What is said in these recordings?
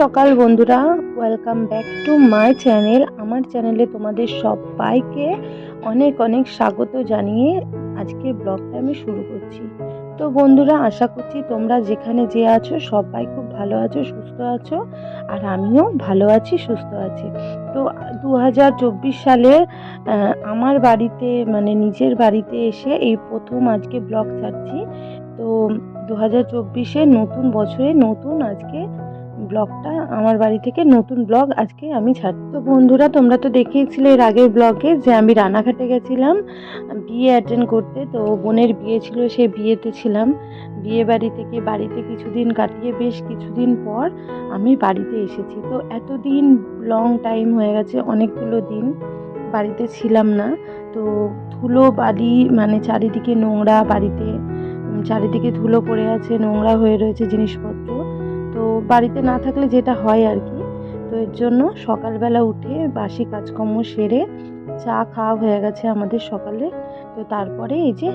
সকাল বন্ধুরা welcome back to my channel আমার চ্যানেলে তোমাদের সবাইকে অনেক অনেক স্বাগত জানিয়ে আজকের ব্লগটা আমি শুরু করছি। তো বন্ধুরা, আশা করছি তোমরা যেখানে যে আছো সবাই খুব ভালো আছো, সুস্থ আছো, আর আমিও ভালো আছি, সুস্থ আছি। তো দু সালের আমার বাড়িতে মানে নিজের বাড়িতে এসে এই প্রথম আজকে ব্লগ ছাড়ছি। তো দু হাজার চব্বিশে নতুন বছরে নতুন আজকে ব্লগটা আমার বাড়ি থেকে নতুন ব্লগ। আজকে আমি ছাড়। তো বন্ধুরা, তোমরা তো দেখেইছিলে এর আগের ব্লগে যে আমি রানাঘাটে গেছিলাম বিয়ে অ্যাটেন্ড করতে। তো বোনের বিয়ে ছিল, সে বিয়েতে ছিলাম। বিয়ে বাড়ি থেকে বাড়িতে কিছুদিন কাটিয়ে বেশ কিছুদিন পর আমি বাড়িতে এসেছি। তো এতদিন লং টাইম হয়ে গেছে, অনেকগুলো দিন বাড়িতে ছিলাম না। তো ধুলো বালি মানে চারিদিকে নোংরা বাড়িতে। চারিদিকে ধুলো পড়ে আছে, নোংরা হয়ে রয়েছে জিনিসপত্র। তো বাড়িতে না থাকলে যেটা হয় আর কি, তো এর জন্য সকালবেলা উঠে বাসি কাজকর্ম সেরে চা খাওয়া হয়ে গেছে আমাদের সকালে। তো তারপরে এই যে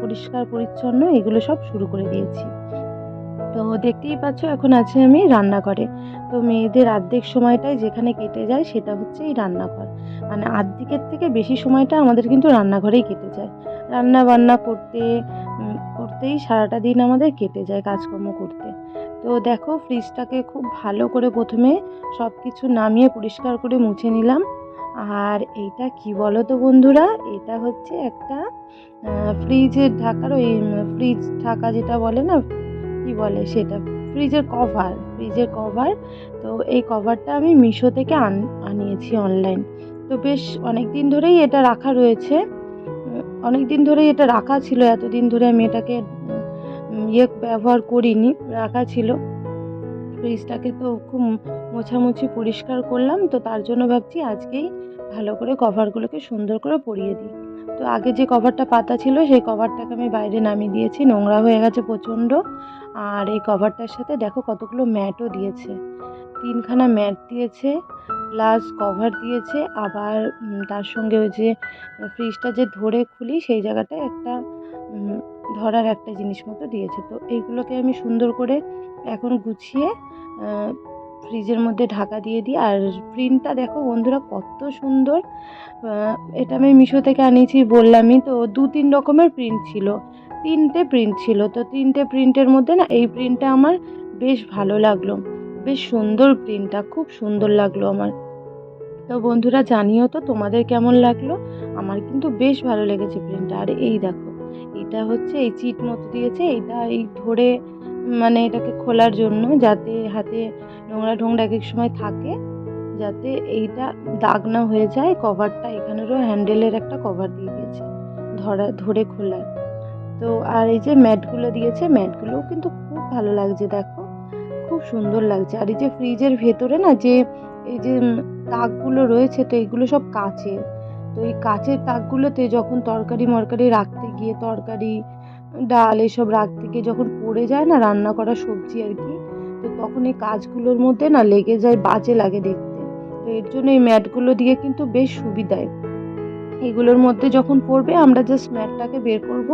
পরিষ্কার পরিচ্ছন্ন এগুলো সব শুরু করে দিয়েছি। তো দেখতেই পাচ্ছ এখন আছি আমি রান্নাঘরে। তো মেয়েদের আর্ধেক সময়টাই যেখানে কেটে যায় সেটা হচ্ছে এই রান্নাঘর। মানে আর্ধেকের থেকে বেশি সময়টা আমাদের কিন্তু রান্নাঘরেই কেটে যায়। রান্না বান্না করতে করতেই সারাটা দিন আমাদের কেটে যায় কাজকর্ম করতে। তো দেখো ফ্রিজটাকে খুব ভালো করে প্রথমে সব কিছু নামিয়ে পরিষ্কার করে মুছে নিলাম। আর এইটা কি বলো তো বন্ধুরা? এটা হচ্ছে একটা ফ্রিজের ঢাকার ওই ফ্রিজ ঢাকা যেটা বলে না, কি বলে সেটা? ফ্রিজের কভার ফ্রিজের কভার তো এই কভারটা আমি মিশো থেকে আন, আনিয়েছি অনলাইন তো বেশ অনেক দিন ধরেই এটা রাখা রয়েছে। অনেক দিন ধরেই এটা রাখা ছিল, এতদিন ধরে আমি এটাকে ইয়ে ব্যবহার করিনি, রাখা ছিল। ফ্রিজটাকে তো খুব মোছামুছি পরিষ্কার করলাম, তো তার জন্য ভাবছি আজকেই ভালো করে কভারগুলোকে সুন্দর করে পরিয়ে দিই। তো আগে যে কভারটা পাতা ছিল, সেই কভারটাকে আমি বাইরে নামিয়ে দিয়েছি, নোংরা হয়ে গেছে প্রচণ্ড। আর এই কভারটার সাথে দেখো কতগুলো ম্যাটও দিয়েছে। তিনখানা ম্যাট দিয়েছে, প্লাস কভার দিয়েছে, আবার তার সঙ্গে ওই যে, ফ্রিজটা যে ধরে খুলি, সেই জায়গাটায় একটা ধরার একটা জিনিস মতো দিয়েছে। তো এইগুলোকে আমি সুন্দর করে এখন গুছিয়ে ফ্রিজের মধ্যে ঢাকা দিয়ে দিই। আর প্রিন্টটা দেখো বন্ধুরা কত সুন্দর। এটা আমি মিশো থেকে আনিয়েছি বললামই। তো দু তিন রকমের প্রিন্ট ছিল। তিনটে প্রিন্ট ছিল। তো তিনটে প্রিন্টের মধ্যে না এই প্রিন্টটা আমার বেশ ভালো লাগল। বেশ সুন্দর প্রিন্টটা, খুব সুন্দর লাগল আমার। তো বন্ধুরা জানিও তো তোমাদের কেমন লাগল? আমার কিন্তু বেশ ভালো লেগেছে প্রিন্টটা। আর এই দেখো এটা হচ্ছে এই চিট মতো দিয়েছে, এটা এই ধরে মানে এটাকে খোলার জন্য যাতে হাতে নোংরা ঢোংরা এক এক সময় থাকে, যাতে এইটা দাগ না হয়ে যায়, কভারটা এখানেরও হ্যান্ডেলের একটা কভার দিয়ে দিয়েছে, ধরা, ধরে খোলার। তো আর এই যে ম্যাটগুলো দিয়েছে, ম্যাটগুলোও কিন্তু খুব ভালো লাগছে, দেখো, খুব সুন্দর লাগছে। আর এই যে ফ্রিজের ভেতরে না যে, এই যে তাকগুলো রয়েছে, তো এইগুলো সব কাচের। তো এই কাচের তাকগুলোতে যখন তরকারি মরকারি রাখতে গিয়ে তরকারি, ডাল এসব রাখতে গিয়ে যখন পড়ে যায় না রান্না করা সবজি আর কি, তো তখন এই কাজগুলোর মধ্যে না লেগে যায় বাজে লাগে দেখতে। তো এর জন্য এই ম্যাটগুলো দিয়ে কিন্তু বেশ সুবিধায়। এগুলোর মধ্যে যখন পড়বে আমরা জাস্ট ম্যাটটাকে বের করব,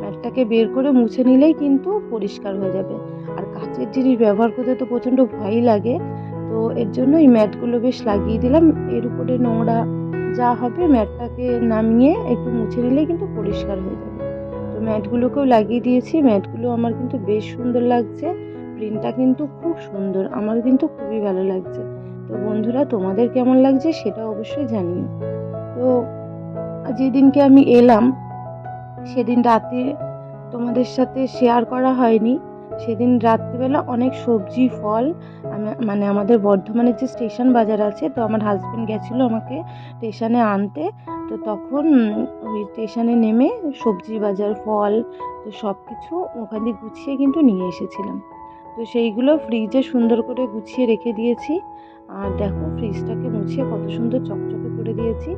ম্যাটটাকে বের করে মুছে নিলেই কিন্তু পরিষ্কার হয়ে যাবে। আর কাচের জিনিস ব্যবহার করতে তো প্রচণ্ড ভয়ই লাগে, তো এর জন্য এই ম্যাটগুলো বেশ লাগিয়ে দিলাম। এর উপরে নোংরা যা হবে ম্যাটটাকে নামিয়ে একটু মুছে নিলে কিন্তু পরিষ্কার হয়ে যাবে। তো ম্যাটগুলোকেও লাগিয়ে দিয়েছি। ম্যাটগুলো আমার কিন্তু বেশ সুন্দর লাগছে। প্রিন্টটা কিন্তু খুব সুন্দর। আমার কিন্তু খুবই ভালো লাগছে। তো বন্ধুরা, তোমাদের কেমন লাগছে সেটা অবশ্যই জানিও। তো যেদিনকে আমি এলাম, সেদিন রাতে তোমাদের সাথে শেয়ার করা হয়নি। সেদিন রাত্রিবেলা অনেক সবজি, ফল মানে আমাদের বর্ধমানের যে স্টেশন বাজার আছে, তো আমার হাজব্যান্ড গেছিল আমাকে স্টেশনে আনতে। তো তখন ওই স্টেশনে নেমে সবজি বাজার, ফল, তো সব কিছু ওখান দিয়ে গুছিয়ে কিন্তু নিয়ে এসেছিলাম। তো সেইগুলো ফ্রিজে সুন্দর করে গুছিয়ে রেখে দিয়েছি। আর দেখো ফ্রিজটাকে মুছিয়ে কত সুন্দর চকচকে করে দিয়েছি।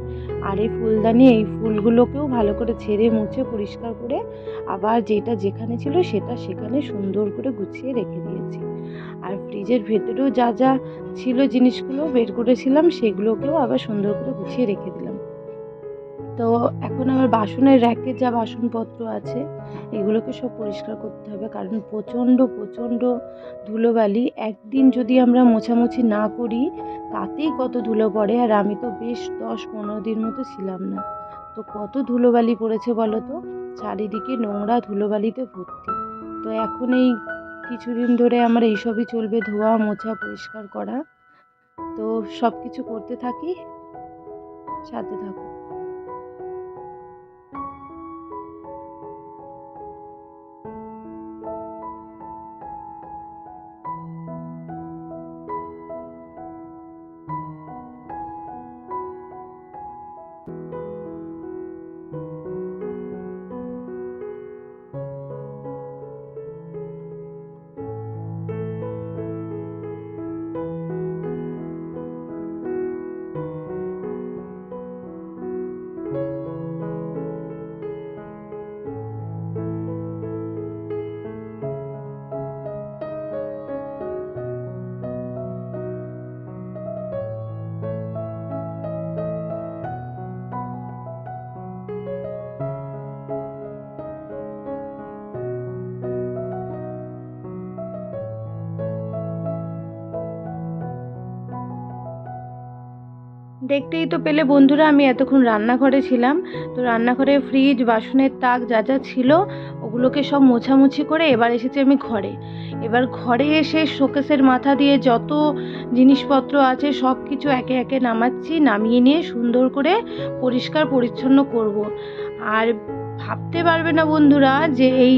আর এই ফুলদানি, এই ফুলগুলোকেও ভালো করে ছেড়ে, মুছে, পরিষ্কার করে আবার যেটা যেখানে ছিল সেটা সেখানে সুন্দর করে গুছিয়ে রেখে দিয়েছি। আর ফ্রিজের ভেতরেও যা যা ছিল জিনিসগুলো বের করেছিলাম সেগুলোকেও আবার সুন্দর করে গুছিয়ে রেখে দিলাম তো এখন আমার বাসনের র্যাকের যা বাসনপত্র আছে, এগুলোকে সব পরিষ্কার করতে হবে। কারণ প্রচণ্ড প্রচণ্ড ধুলোবালি। একদিন যদি আমরা মোছামুছি না করি, তাতেই কত ধুলো পড়ে। আর আমি তো বেশ দশ পনেরো দিন মতো ছিলাম না। তো কত ধুলোবালি পড়েছে বলো তো? চারিদিকে নোংরা ধুলোবালিতে ভর্তি। তো এখন এই কিছুদিন ধরে আমার এইসবই চলবে, ধোয়া, মোছা, পরিষ্কার করা। তো সব কিছু করতে থাকি। সাথে থাকো। দেখতেই তো পেলে বন্ধুরা, আমি এতক্ষণ রান্নাঘরে ছিলাম তো রান্নাঘরে ফ্রিজ বাসনের তাক যা যা ছিল, ওগুলোকে সব মোছামুছি করে এবার এসেছি আমি ঘরে এবার ঘরে এসে শোকেসের মাথা দিয়ে যত জিনিসপত্র আছে সব কিছু একে একে নামাচ্ছি, নামিয়ে নিয়ে সুন্দর করে পরিষ্কার পরিচ্ছন্ন করব। আর ভাবতে পারবে না বন্ধুরা যে এই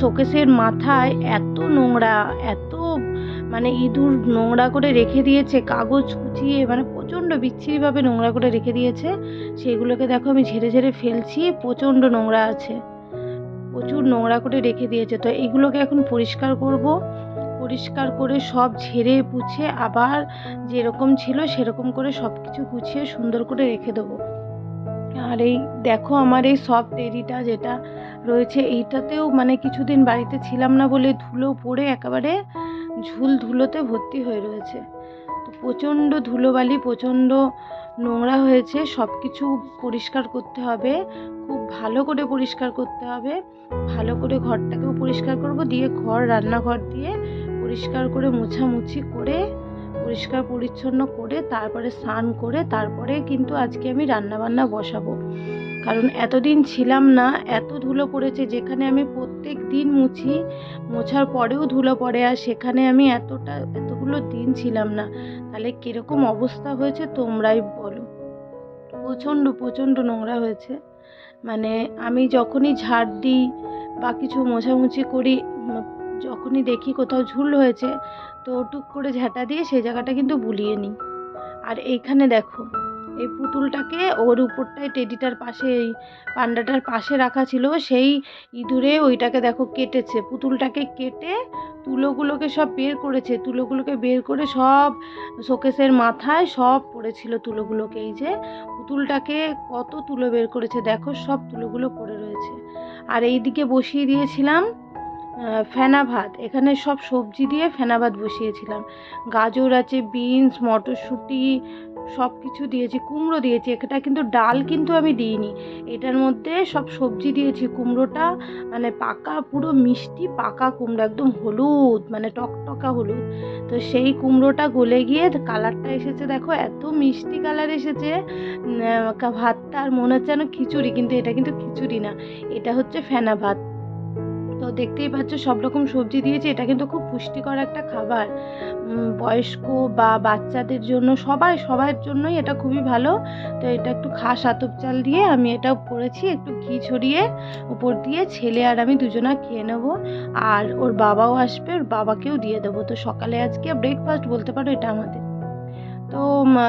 শোকেসের মাথায় এত নোংরা, এত মানে ইঁদুর নোংরা করে রেখে দিয়েছে, কাগজ কুচিয়ে মানে প্রচণ্ড বিচ্ছিরিভাবে নোংরা করে রেখে দিয়েছে। সেগুলোকে দেখো আমি ঝেড়ে ঝেড়ে ফেলছি, প্রচণ্ড নোংরা আছে। প্রচুর নোংরা করে রেখে দিয়েছে। তো এইগুলোকে এখন পরিষ্কার করব। পরিষ্কার করে সব ঝেড়ে পুছে আবার যেরকম ছিল সেরকম করে সব কিছু গুছিয়ে সুন্দর করে রেখে দেবো। আর এই দেখো আমার এই সফট এরিটা যেটা রয়েছে, এইটাতেও মানে কিছুদিন বাড়িতে ছিলাম না বলে ধুলো পড়ে একেবারে। ঝুল ধুলোতে ভর্তি হয়ে রয়েছে। তো প্রচণ্ড ধুলোবালি, প্রচণ্ড নোংরা হয়েছে। সব কিছু পরিষ্কার করতে হবে। খুব ভালো করে পরিষ্কার করতে হবে। ভালো করে ঘরটাকেও পরিষ্কার করব দিয়ে ঘর, রান্নাঘর দিয়ে পরিষ্কার করে মোছামুছি করে, পরিষ্কার পরিচ্ছন্ন করে, তারপরে স্নান করে, তারপরে কিন্তু আজকে আমি রান্নাবান্না বসাবো। কারণ এতদিন ছিলাম না, এত ধুলো পড়েছে যেখানে আমি প্রত্যেক দিন মুছি, মোছার পরেও ধুলো পড়ে আর সেখানে আমি এতটা, এতগুলো দিন ছিলাম না। তাহলে কীরকম অবস্থা হয়েছে তোমরাই বলো। প্রচণ্ড প্রচণ্ড নোংরা হয়েছে। মানে আমি যখনই ঝাড় দিই বা কিছু মোছামুছি করি যখনই দেখি কোথাও ঝুল হয়েছে, তো টুক করে ঝাঁটা দিয়ে সেই জায়গাটা কিন্তু বুলিয়ে নিই। আর এইখানে দেখো এই পুতুলটাকে ওর উপরটায় টেডিটার পাশে, এই পান্ডাটার পাশে রাখা ছিল। সেই ইঁদুরে ওইটাকে দেখো কেটেছে। পুতুলটাকে কেটে তুলোগুলোকে সব বের করেছে। তুলোগুলোকে বের করে সব শোকেসের মাথায় সব পড়েছিল তুলোগুলোকে। এই যে পুতুলটাকে কত তুলো বের করেছে, দেখো সব তুলোগুলো পড়ে রয়েছে। আর এই দিকে বসিয়ে দিয়েছিলাম ফেনা ভাত এখানে সব সবজি দিয়ে ফেনা ভাত বসিয়েছিলাম। গাজর আছে, বিনস, মটরশুঁটি সব কিছু দিয়েছি, কুমড়ো দিয়েছি এটা কিন্তু ডাল কিন্তু আমি দিইনি। এটার মধ্যে সব সবজি দিয়েছি, কুমড়োটা মানে পাকা, পুরো মিষ্টি পাকা কুমড়ো, একদম হলুদ মানে টকটকা হলুদ। তো সেই কুমড়োটা গলে গিয়ে কালারটা এসেছে, দেখো, এত মিষ্টি কালার এসেছে ভাতটা আর মনে হচ্ছে যেন খিচুড়ি, কিন্তু এটা কিন্তু খিচুড়ি না, এটা হচ্ছে ফেনা ভাত। তো দেখতেই পাচ্ছ সব রকম সবজি দিয়েছি। এটা কিন্তু খুব পুষ্টিকর একটা খাবার। বয়স্ক বা বাচ্চাদের জন্য সবাই, সবার জন্যই এটা খুবই ভালো। তো এটা একটু খাস আতপ চাল দিয়ে আমি এটা করেছি। একটু ঘি ছড়িয়ে উপর দিয়ে ছেলে আর আমি দুজনা খেয়ে নেব। আর ওর বাবাও আসবে, ওর বাবাকেও দিয়ে দেবো। তো সকালে আজকে ব্রেকফাস্ট বলতে পারো এটা আমাদের। তো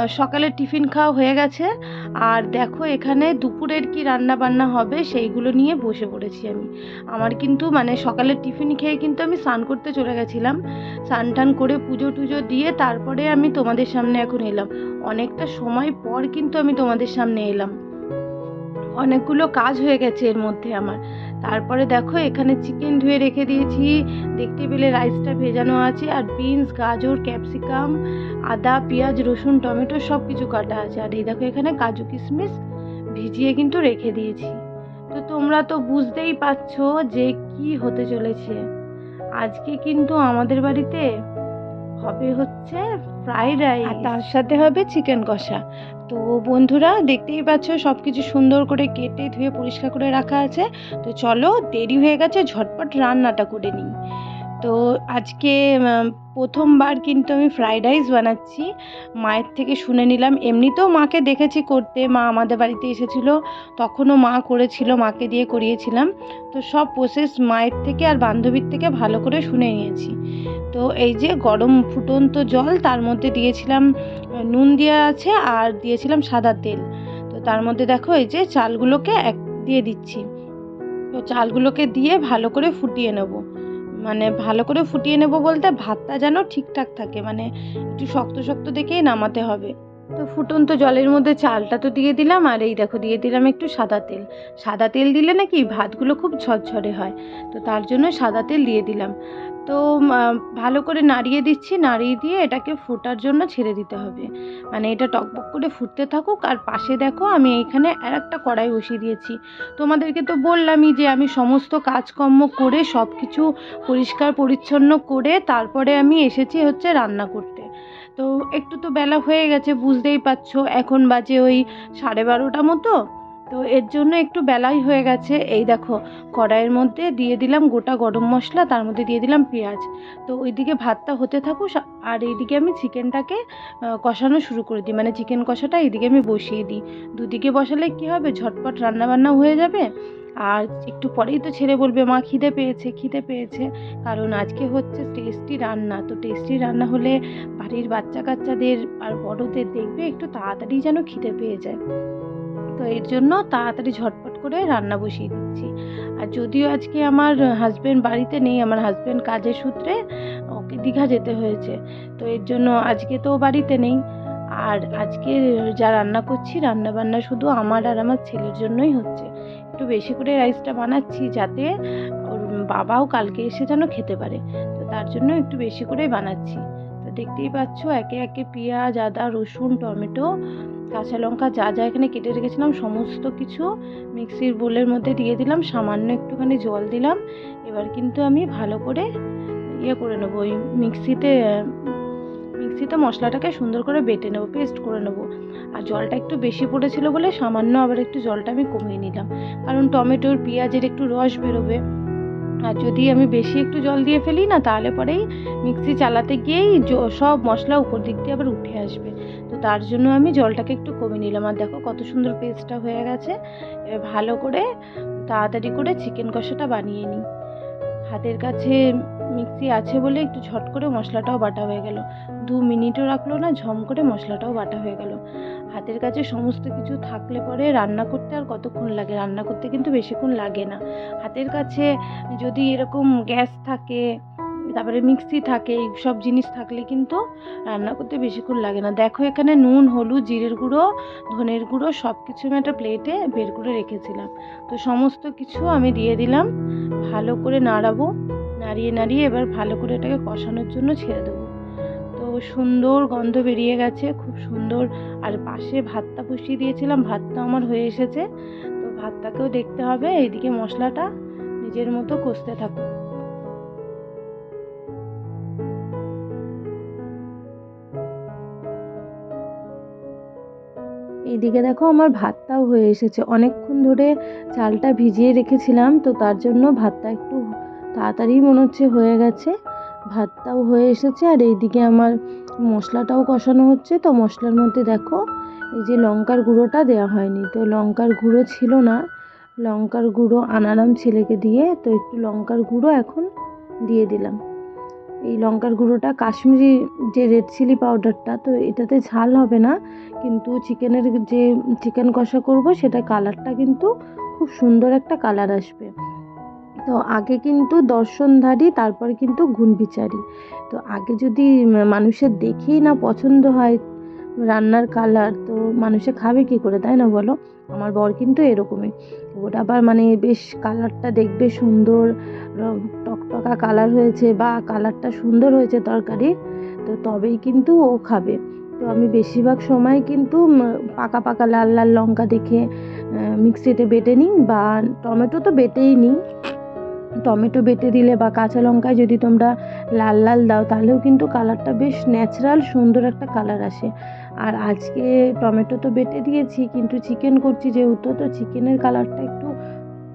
সকালে টিফিন খাওয়া হয়ে গেছে। আর দেখো, এখানে দুপুরের কি রান্না বান্না হবে সেইগুলো নিয়ে বসে পড়েছি আমি। আমার কিন্তু মানে সকালে টিফিন খেয়ে কিন্তু আমি স্নান করতে চলে গেছিলাম। স্নান টান করে পুজো টুজো দিয়ে তারপরে আমি তোমাদের সামনে এখন এলাম। অনেকটা সময় পর কিন্তু আমি তোমাদের সামনে এলাম। অনেকগুলো কাজ হয়ে গেছে এর মধ্যে আমার। তারপরে দেখো এখানে চিকেন ধুয়ে রেখে দিয়েছি। দেখতে পেলে রাইসটা ভেজানো আছে আর বিনস গাজর ক্যাপসিকাম আদা, পেঁয়াজ, রসুন, টমেটো সব কিছু কাটা আছে। আর এই দেখো এখানে কাজু কিশমিশ ভিজিয়ে কিন্তু রেখে দিয়েছি। তো তোমরা তো বুঝতেই পারছ যে কি হতে চলেছে। আজকে কিন্তু আমাদের বাড়িতে হবে হচ্ছে ফ্রাইড রাইস আর তার সাথে হবে চিকেন কষা। তো বন্ধুরা, দেখতেই পাচ্ছ সব কিছু সুন্দর করে কেটে ধুয়ে পরিষ্কার করে রাখা আছে। তো চলো, দেরি হয়ে গেছে, ঝটপট রান্নাটা করে নিই। তো আজকে প্রথমবার কিন্তু আমি ফ্রাইড রাইস বানাচ্ছি। মায়ের থেকে শুনে নিলাম। এমনিতেও মাকে দেখেছি করতে। মা আমাদের বাড়িতে এসেছিল। তখনও মা করেছিল, মাকে দিয়ে করিয়েছিলাম। তো সব প্রসেস মায়ের থেকে আর বান্ধবীর থেকে ভালো করে শুনে নিয়েছি। তো এই যে গরম ফুটন্ত জল, তার মধ্যে দিয়েছিলাম নুন দেওয়া আছে আর দিয়েছিলাম সাদা তেল। তো তার মধ্যে দেখো এই যে চালগুলোকে এক, দিয়ে দিচ্ছি। তো চালগুলোকে দিয়ে ভালো করে ফুটিয়ে নেব। মানে ভালো করে ফুটিয়ে নেব বলতে ভাতটা যেন ঠিকঠাক থাকে মানে একটু শক্ত শক্ত দেখেই নামাতে হবে। তো ফুটন্ত জলের মধ্যে চালটা তো দিয়ে দিলাম, আর এই দেখো দিয়ে দিলাম একটু সাদা তেল। সাদা তেল দিলে নাকি ভাতগুলো খুব ঝরঝরে হয়। তো তার জন্য সাদা তেল দিয়ে দিলাম। তো ভালো করে নাড়িয়ে দিচ্ছি, নাড়িয়ে দিয়ে এটাকে ফোটার জন্য ছেড়ে দিতে হবে। মানে এটা টকবক করে ফুটতে থাকুক, আর পাশে দেখো আমি এইখানে আর একটা কড়াই বসিয়ে দিয়েছি। তোমাদেরকে তো বললামই যে আমি সমস্ত কাজকর্ম করে সব কিছু পরিষ্কার পরিচ্ছন্ন করে তারপরে আমি এসেছি হচ্ছে রান্না করতে। তো একটু তো বেলা হয়ে গেছে, বুঝতেই পারছ, এখন বাজে ওই সাড়ে বারোটা মতো। তো এর জন্য একটু বেলাই হয়ে গেছে। এই দেখো, কড়াইয়ের মধ্যে দিয়ে দিলাম গোটা গরম মশলা, তার মধ্যে দিয়ে দিলাম পেঁয়াজ। তো ওইদিকে ভাতটা হতে থাকুক, আর এইদিকে আমি চিকেনটাকে কষানো শুরু করে দিই। মানে চিকেন কষাটা এইদিকে আমি বসিয়ে দিই। দুদিকে বসালে কি হবে? ঝটপট রান্নাবান্না হয়ে যাবে। আর একটু পরেই তো ছেলে বলবে, মা, খিদে পেয়েছে খিদে পেয়েছে। কারণ আজকে হচ্ছে টেস্টি রান্না। তো টেস্টি রান্না হলে বাড়ির বাচ্চা কাচ্চাদের আর বড়দের দেখবে, একটু তাড়াতাড়ি যেন খিদে পেয়ে যায়। তো এর জন্য তাড়াতাড়ি ঝটপট করে রান্না বসিয়ে দিচ্ছি। আর যদিও আজকে আমার হাজব্যান্ড বাড়িতে নেই, আমার হাজব্যান্ড কাজের সূত্রে ওকে দীঘা যেতে হয়েছে, তো এর জন্য আজকে তো বাড়িতে নেই। আর আজকে যা রান্না করছি রান্না বান্না শুধু আমার আর আমার ছেলের জন্যই হচ্ছে। একটু বেশি করে রাইসটা বানাচ্ছি যাতে ওর বাবাও কালকে এসে যেন খেতে পারে, তো তার জন্য একটু বেশি করেই বানাচ্ছি। তো দেখতেই পাচ্ছ, একে একে পেঁয়াজ, আদা, রসুন, টমেটো কাঁচা লঙ্কা যা যা এখানে কেটে রেখেছিলাম, সমস্ত কিছু মিক্সির বোলের মধ্যে দিয়ে দিলাম, সামান্য একটুখানি জল দিলাম। এবার কিন্তু আমি ভালো করে ইয়ে করে নেব, ওই মিক্সিতে মিক্সিতে মশলাটাকে সুন্দর করে বেটে নেব, পেস্ট করে নেব। আর জলটা একটু বেশি পড়েছিল বলে সামান্য আবার একটু জলটা আমি কমিয়ে নিলাম। কারণ টমেটোর পেঁয়াজের একটু রস বেরোবে। আর যদি আমি বেশি একটু জল দিয়ে ফেলি না, তাহলে পরেই মিক্সি চালাতে গিয়েই সব মশলা উপর দিক দিয়ে আবার উঠে আসবে। তো তার জন্য আমি জলটাকে একটু কমে নিলাম। আর দেখো কত সুন্দর পেস্টটা হয়ে গেছে। ভালো করে, তাড়াতাড়ি করে চিকেন কষাটা বানিয়ে নিই। হাতের কাছে মিক্সি আছে বলে একটু ঝট করে মশলাটাও বাটা হয়ে গেল। দু মিনিটও রাখল না, ঝম করে মশলাটাও বাটা হয়ে গেল। হাতের কাছে সমস্ত কিছু থাকলে পরে রান্না করতে আর কতক্ষণ লাগে? রান্না করতে কিন্তু বেশিক্ষণ লাগে না। হাতের কাছে যদি এরকম গ্যাস থাকে, তারপরে মিক্সি থাকে এই সব জিনিস থাকলে কিন্তু রান্না করতে বেশিক্ষণ লাগে না। দেখো এখানে নুন, হলুদ, জিরের গুঁড়ো, ধনের গুঁড়ো সব কিছু আমি একটা প্লেটে বের করে রেখেছিলাম। তো সমস্ত কিছু আমি দিয়ে দিলাম। ভালো করে নাড়াবো। নাড়িয়ে নাড়িয়ে এবার ভালো করে এটাকে কষানোর জন্য ছেড়ে দেবো। তো সুন্দর গন্ধ বেরিয়ে গেছে, খুব সুন্দর। আর পাশে ভাতটা বসিয়ে দিয়েছিলাম ভাতটা আমার হয়ে এসেছে। তো ভাতটাকেও দেখতে হবে, এইদিকে মশলাটা নিজের মতো কষতে থাকুক এইদিকে দেখো আমার ভাতটাও হয়ে এসেছে। অনেকক্ষণ ধরে চালটা ভিজিয়ে রেখেছিলাম, তো তার জন্য ভাতটা একটু তাড়াতাড়ি মনে হচ্ছে হয়ে গেছে। ভাতটাও হয়ে এসেছে আর এইদিকে আমার মশলাটাও কষানো হচ্ছে। তো মশলার মধ্যে দেখো, এই যে লঙ্কার গুঁড়োটা দেওয়া হয়নি। তো লঙ্কার গুঁড়ো ছিল না। লঙ্কার গুঁড়ো আনালাম ছেলেকে দিয়ে, তো একটু লঙ্কার গুঁড়ো এখন দিয়ে দিলাম। এই লঙ্কার গুঁড়োটা কাশ্মীরি যে রেড চিলি পাউডারটা তো এটাতে ঝাল হবে না। কিন্তু চিকেনের যে, চিকেন কষা করব, সেটা কালারটা কিন্তু খুব সুন্দর একটা কালার আসবে। তো আগে কিন্তু দর্শনধারী, তারপর কিন্তু গুণবিচারী তো আগে যদি মানুষের দেখেই না পছন্দ হয় রান্নার কালার তো মানুষে খাবে কি করে, তাই না বলো? আমার বর কিন্তু এরকমই। ওটা আবার মানে বেশ কালারটা দেখবে সুন্দর টকটকা কালার হয়েছে বা কালারটা সুন্দর হয়েছে তরকারির তো তবেই কিন্তু ও খাবে। তো আমি বেশিরভাগ সময় কিন্তু পাকা পাকা লাল লাল লঙ্কা দেখে মিক্সিতে বেটে নিই বা টমেটো তো বেটেই নিই। টমেটো বেটে দিলে বা কাঁচা লঙ্কায় যদি তোমরা লাল লাল দাও, তাহলেও কিন্তু কালারটা বেশ ন্যাচারাল সুন্দর একটা কালার আসে। আর আজকে টমেটো তো বেটে দিয়েছি, কিন্তু চিকেন করছি যেহেতু, তো চিকেনের কালারটা একটু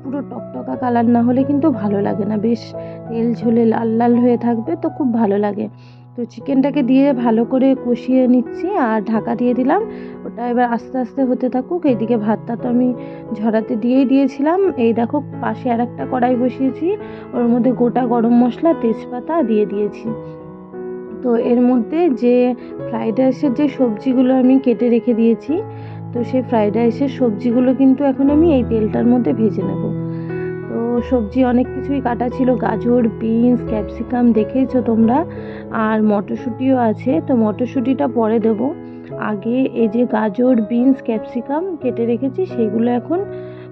পুরো টকটকা কালার না হলে কিন্তু ভালো লাগে না। বেশ তেল ঝোলে লাল লাল হয়ে থাকবে, তো খুব ভালো লাগে। তো চিকেনটাকে দিয়ে ভালো করে কষিয়ে নিচ্ছি আর ঢাকা দিয়ে দিলাম। ওটা এবার আস্তে আস্তে হতে থাকুক। এইদিকে ভাতটা তো আমি ঝরাতে দিয়েই দিয়েছিলাম। এই দেখো, পাশে আর একটা কড়াই বসিয়েছি। ওর মধ্যে গোটা গরম মশলা, তেজপাতা দিয়ে দিয়েছি। তো এর মধ্যে যে ফ্রাইড রাইসের যে সবজিগুলো আমি কেটে রেখে দিয়েছি, তো সেই ফ্রাইড রাইসের সবজিগুলো কিন্তু এখন আমি এই তেলটার মধ্যে ভেজে নেব। তো সবজি অনেক কিছুই কাটা ছিল। গাজর, বিনস, ক্যাপসিকাম দেখেইছো তোমরা। আর মটরশুঁটিও আছে। তো মটরশুঁটিটা পরে দেব। আগে এই যে গাজর, বিনস, ক্যাপসিকাম কেটে রেখেছি, সেগুলো এখন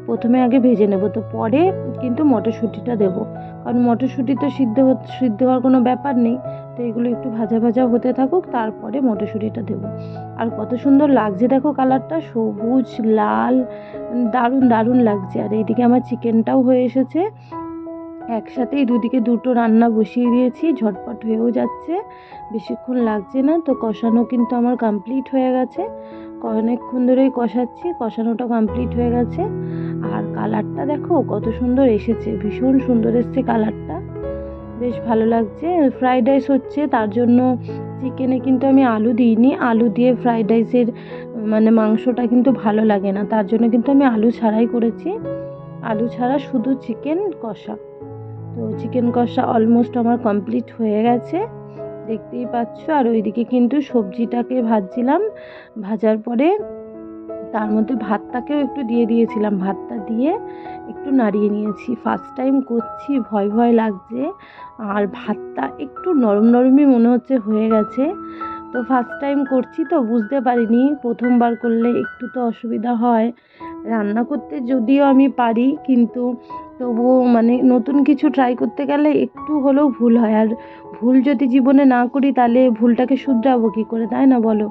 প্রথমে আগে ভেজে নেব। তো পরে কিন্তু মটরশুঁটিটা দেবো। কারণ মটরশুঁটি তো সিদ্ধ সিদ্ধ হওয়ার কোনো ব্যাপার নেই। তো এগুলো একটু ভাজা ভাজা হতে থাকুক, তারপরে মটরশুঁটিটা দেবো। আর কত সুন্দর লাগছে দেখো কালারটা, সবুজ, লাল, দারুণ দারুণ লাগছে। আর এইদিকে আমার চিকেনটাও হয়ে এসেছে। একসাথেই দুদিকে দুটো রান্না বসিয়ে দিয়েছি, ঝটপট হয়েও যাচ্ছে। বেশিক্ষণ লাগছে না, তো কষানো কিন্তু আমার কমপ্লিট হয়ে গেছে। অনেকক্ষণ ধরেই কষাচ্ছি, কষানোটা কমপ্লিট হয়ে গেছে। আর কালারটা দেখো, কত সুন্দর এসেছে, ভীষণ সুন্দর এসছে কালারটা বেশ ভালো লাগছে ফ্রাইড রাইস হচ্ছে, তার জন্য চিকেনে কিন্তু আমি আলু দিইনি। আলু দিয়ে ফ্রাইড রাইসের মানে মাংসটা কিন্তু ভালো লাগে না, তার জন্য কিন্তু আমি আলু ছাড়াই করেছি। আলু ছাড়া শুধু চিকেন কষা। তো চিকেন কষা অলমোস্ট আমার কমপ্লিট হয়ে গেছে। দেখতেই পাচ্ছ, আর ওইদিকে কিন্তু সবজিটাকে ভাজছিলাম। ভাজার পরে তার মধ্যে ভাতটাকেও একটু দিয়ে দিয়েছিলাম, ভাতটা দিয়ে একটু নাড়িয়ে নিয়েছি। ফার্স্ট টাইম করছি, ভয় ভয় লাগছে। আর ভাতটা একটু নরম নরমই মনে হচ্ছে হয়ে গেছে। তো ফার্স্ট টাইম করছি তো বুঝতে পারিনি, প্রথমবার করলে একটু তো অসুবিধা হয়। রান্না করতে যদিও আমি পারি, কিন্তু তবুও মানে নতুন কিছু ট্রাই করতে গেলে একটু হলেও ভুল হয়। আর ভুল যদি জীবনে না করি, তাহলে ভুলটাকে শুধরাবো কী করে, তাই না বলো?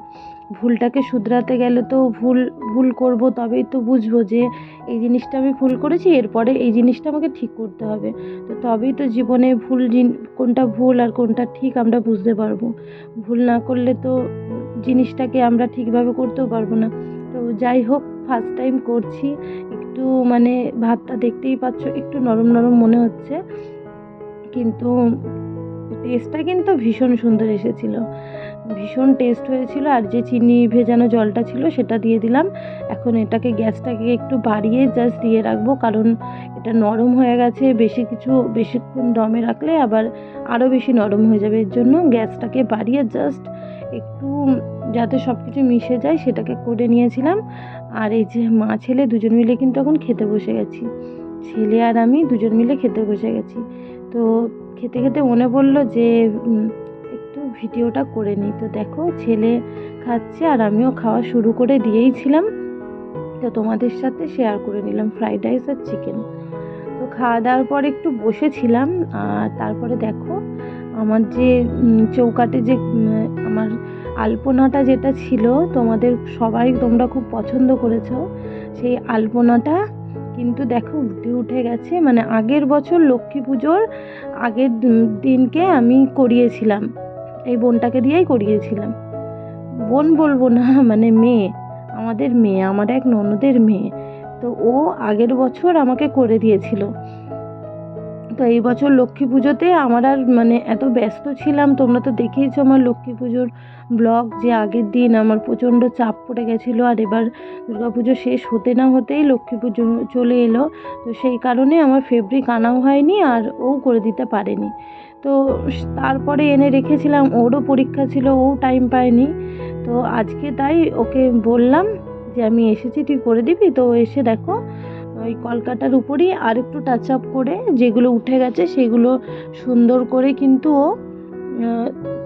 ভুলটাকে শুধরাতে গেলে তো ভুল ভুল করব, তবেই তো বুঝব যে এই জিনিসটা আমি ভুল করেছি, এরপরে এই জিনিসটা আমাকে ঠিক করতে হবে। তো তবেই তো জীবনে ভুল কোনটা ভুল আর কোনটা ঠিক আমরা বুঝতে পারব। ভুল না করলে তো জিনিসটাকে আমরা ঠিকভাবে করতেও পারব না। তো যাই হোক ফার্স্ট টাইম করছি। একটু মানে ভাতটা দেখতেই পাচ্ছ, একটু নরম নরম মনে হচ্ছে। কিন্তু টেস্টটা কিন্তু ভীষণ সুন্দর এসেছিল। ভীষণ টেস্ট হয়েছিল আর যে চিনি ভেজানো জলটা ছিল সেটা দিয়ে দিলাম। এখন এটাকে গ্যাসটাকে একটু বাড়িয়ে জাস্ট দিয়ে রাখব কারণ এটা নরম হয়ে গেছে। বেশি কিছু, বেশিক্ষণ দমে রাখলে আবার আরও বেশি নরম হয়ে যাবে। এর জন্য গ্যাসটাকে বাড়িয়ে জাস্ট একটু যাতে সব কিছু মিশে যায় সেটাকে করে নিয়েছিলাম। আর এই যে মা ছেলে দুজন মিলে কিন্তু এখন খেতে বসে গেছি। ছেলে আর আমি দুজন মিলে খেতে বসে গেছি। তো খেতে খেতে মনে পড়ল যে একটু ভিডিওটা করে নিই। তো দেখো, ছেলে খাচ্ছে আর আমিও খাওয়া শুরু করে দিয়েইছিলাম তো তোমাদের সাথে শেয়ার করে নিলাম ফ্রাইড রাইস আর চিকেন তো খাওয়া দাওয়ার পর একটু বসেছিলাম। আর তারপরে দেখো, আমার যে চৌকাটে যে আমার আলপনাটা যেটা ছিল, তোমাদের সবাই তোমরা খুব পছন্দ করেছ, সেই আলপনাটা কিন্তু দেখো উঠে উঠে গেছে। মানে আগের বছর লক্ষ্মী পুজোর আগের দিনকে আমি করিয়েছিলাম। এই বোনটাকে দিয়েই করিয়েছিলাম। বোন বলব না মানে মেয়ে, আমাদের মেয়ে, আমার এক ননদের মেয়ে। তো ও আগের বছর আমাকে করে দিয়েছিল। তো এই বছর লক্ষ্মী পুজোতে আমার আর মানে এত ব্যস্ত ছিলাম, তোমরা তো দেখেইছো আমার লক্ষ্মী পুজোর ব্লগ যে আগের দিন আমার প্রচণ্ড চাপ পড়ে গেছিল আর এবার পুজো শেষ হতে না হতেই লক্ষ্মী পুজো চলে এলো। তো সেই কারণে আমার ফেব্রিক আনাও হয়নি আর ও করে দিতে পারেনি। তো তারপরে এনে রেখেছিলাম, ওরও পরীক্ষা ছিল, ও টাইম পায়নি। তো আজকে তাই ওকে বললাম যে আমি এসেছি, তুই করে দিবি? তো এসে দেখো ওই কলকাটার উপরই আর একটু টাচ আপ করে যেগুলো উঠে গেছে সেগুলো সুন্দর করে কিন্তু ও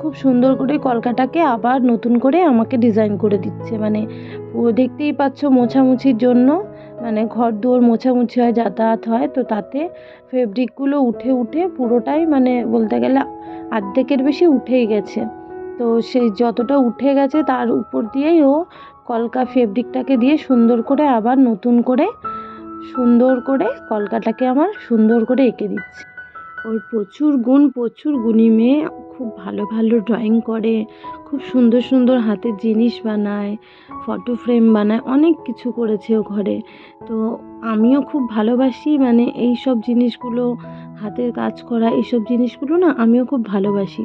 খুব সুন্দর করে কলকাটাকে আবার নতুন করে আমাকে ডিজাইন করে দিচ্ছে। মানে দেখতেই পাচ্ছ মোছামুছির জন্য মানে ঘর দুয়ার মোছামুছি হয়, যাতায়াত হয়, তো তাতে ফেব্রিকগুলো উঠে উঠে পুরোটাই মানে বলতে গেলে অর্ধেকের বেশি উঠেই গেছে। তো সেই যতটা উঠে গেছে তার উপর দিয়েই ও কলকা ফেব্রিকটাকে দিয়ে সুন্দর করে আবার নতুন করে সুন্দর করে কলকাটাকে আমার সুন্দর করে এঁকে দিচ্ছে। ওর প্রচুর গুণ, প্রচুর গুণী মেয়ে, খুব ভালো ভালো ড্রয়িং করে, খুব সুন্দর সুন্দর হাতের জিনিস বানায় ফটো ফ্রেম বানায়, অনেক কিছু করেছে ও ঘরে। তো আমিও খুব ভালোবাসি মানে এই সব জিনিসগুলো, হাতের কাজ করা এইসব জিনিসগুলো না আমিও খুব ভালোবাসি।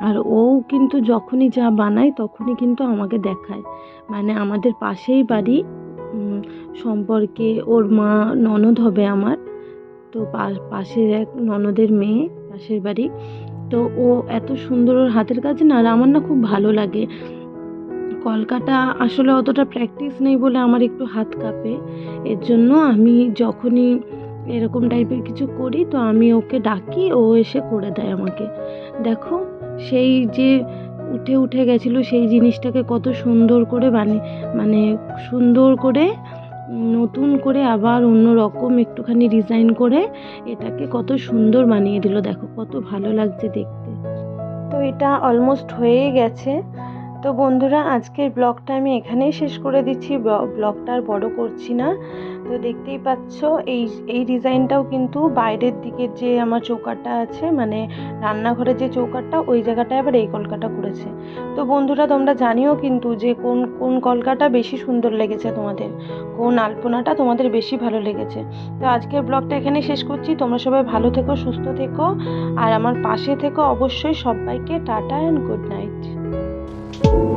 আর ও কিন্তু যখনই যা বানায় তখনই কিন্তু আমাকে দেখায়। মানে আমাদের পাশেই বাড়ি সম্পর্কে ওর মা ননদ হবে আমার। তো পাশের এক ননদের মেয়ে, পাশের বাড়ি। তো ও এত সুন্দর ওর হাতের কাজ না, আর আমার না খুব ভালো লাগে। কলকাটা আসলে অতটা প্র্যাকটিস নেই বলে আমার একটু হাত কাঁপে। এর জন্য আমি যখনই এরকম টাইপের কিছু করি, তো আমি ওকে ডাকি, ও এসে করে দেয় আমাকে। দেখো, সেই যে উঠে উঠে গেছিল, সেই জিনিসটাকে কত সুন্দর করে বানিয়ে মানে সুন্দর করে নতুন করে আবার অন্য রকম একটুখানি ডিজাইন করে এটাকে কত সুন্দর বানিয়ে দিল। দেখো কত ভালো লাগছে দেখতে। তো এটা অলমোস্ট হয়ে গেছে। তো বন্ধুরা, আজকের ব্লগটা আমি এখানেই শেষ করে দিচ্ছি। ব্লগটা আর বড় করছি না। তো দেখতেই পাচ্ছ, এই এই ডিজাইনটাও কিন্তু বাইরের দিকের যে আমার চৌকাটটা আছে মানে রান্নাঘরের যে চৌকাটটা, ওই জায়গাটায় আবার এই কলকাটা করেছে। তো বন্ধুরা, তোমরা জানিও কিন্তু যে কোন কোন কলকাটা বেশি সুন্দর লেগেছে তোমাদের, কোন আলপনাটা তোমাদের বেশি ভালো লেগেছে। তো আজকের ব্লগটা এখানে শেষ করছি। তোমরা সবাই ভালো থেকো, সুস্থ থেকো, আর আমার পাশে থেকো অবশ্যই। সবাইকে tata and good night Thank you